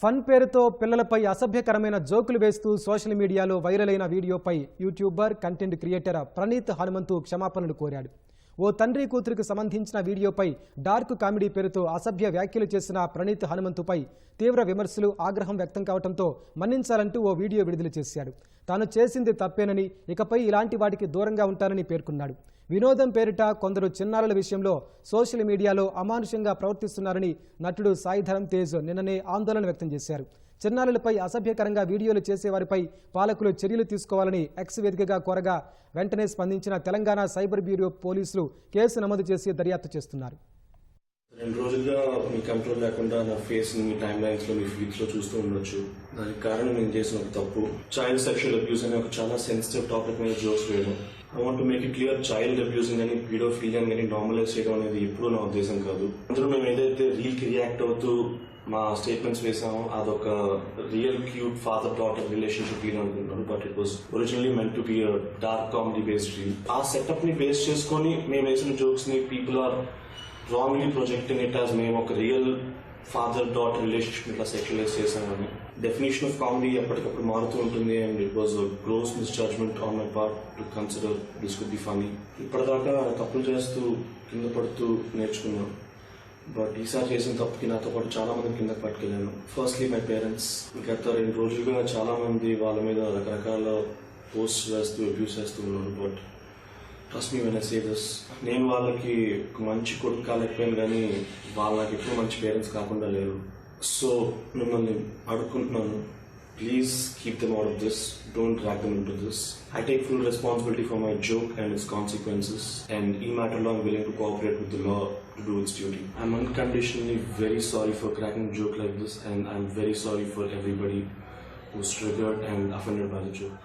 Fun పేరుతో పిల్లలపై అసభ్యకరమైన జోకులు వేస్తూ సోషల్ మీడియాలో వైరల్ అయిన వీడియోపై YouTuber content creator Praneeth Hanumanthu క్షమాపణలు కోరాడు. ఓ తండ్రి కూతురికి సంబంధించిన వీడియోపై డార్క్ కామెడీ పేరుతో అసభ్య వ్యాఖ్యలు చేసిన ప్రణీత్ హనుమంతుపై తీవ్ర విమర్శలు ఆగ్రహం వ్యక్తం కావడంతో మన్నించాలంటూ ఓ వీడియో విడుదల చేశాడు. తాను చేసింది తప్పేనని ఇకపై ఇలాంటి వాటికి దూరంగా ఉంటానని పేర్కొన్నాడు. వినోదం పేరిట కొందరు చిన్నారుల విషయంలో సోషల్ మీడియాలో అమానుషంగా ప్రవర్తిస్తున్నారని నటుడు సాయిధరం తేజ్ నిన్ననే ఆందోళన వ్యక్తం చేశారు. చిన్నారులపై అసభ్యకరంగా వీడియోలు చేసేవారిపై పాలకులు చర్యలు తీసుకోవాలని ఎక్స్ వేదికగా కోరగా వెంటనే స్పందించిన తెలంగాణ సైబర్ బ్యూరో పోలీసులు కేసు నమోదు చేసి దర్యాప్తు చేస్తున్నారు. రెండు రోజులుగా మీ కంట్రోల్ లేకుండా నా ఫేస్ మీ టైం లైన్స్లో మీ ఫీడ్స్లో చూస్తూ ఉండొచ్చు. దానికి కారణం నేను చేసిన ఒక తప్పు. చైల్డ్ సెక్షువల్ అబ్యూస్ అనే ఒక చాలా సెన్సిటివ్ టాపిక్ మీద జోక్స్ వేయడం. I want make it clear child abusing అని పీడోఫీలియన్ కానీ నార్మలైజ్ చేయడం అనేది ఎప్పుడూ నా ఉద్దేశం కాదు. అందులో మేము ఏదైతే రీల్కి రియాక్ట్ అవుతూ మా స్టేట్మెంట్స్ వేసామో అదొక real cute father daughter relationship reel అనుకుంటున్నాను but it was originally meant to be dark comedy based reel ఆ సెటప్ని బేస్ చేసుకొని మేము వేసిన జోక్స్ని people are wrongly projecting it as మేము ఒక రియల్ ఫాదర్ డాటర్ రిలేషన్షిప్ ఇట్లా సెక్యులైజ్ చేశామని. డెఫినేషన్ ఆఫ్ కామెడీ ఎప్పటికప్పుడు మారుతూ ఉంటుంది and it was gross misjudgement on my part to consider this could be funny ఇప్పటిదాకా తప్పులు చేస్తూ కింద పడుతూ నేర్చుకున్నాను. బట్ ఈసారి చేసిన తప్పుకి నాతో పాటు చాలా మంది కింద పట్టుకెళ్ళాను. ఫస్ట్లీ మై పేరెంట్స్ గత రెండు రోజులుగా చాలా మంది వాళ్ళ మీద రకరకాల పోస్ట్ వేస్తూ అబ్యూస్ చేస్తూ ఉన్నారు but trust me when say this నేను వాళ్ళకి మంచి కొడుకు కాలేకపోయాను కానీ వాళ్ళు నాకు ఎప్పుడు మంచి పేరెంట్స్ కాకుండా లేరు. సో మిమ్మల్ని అడుగుకుంటున్నాను please keep them out of this don't drag them into this I take full responsibility for my joke and its consequences and ఈ మ్యాటర్లో I'm willing to cooperate with the law to do its duty I'm unconditionally very sorry for cracking joke like this and I'm very sorry for everybody who's triggered and offended by the joke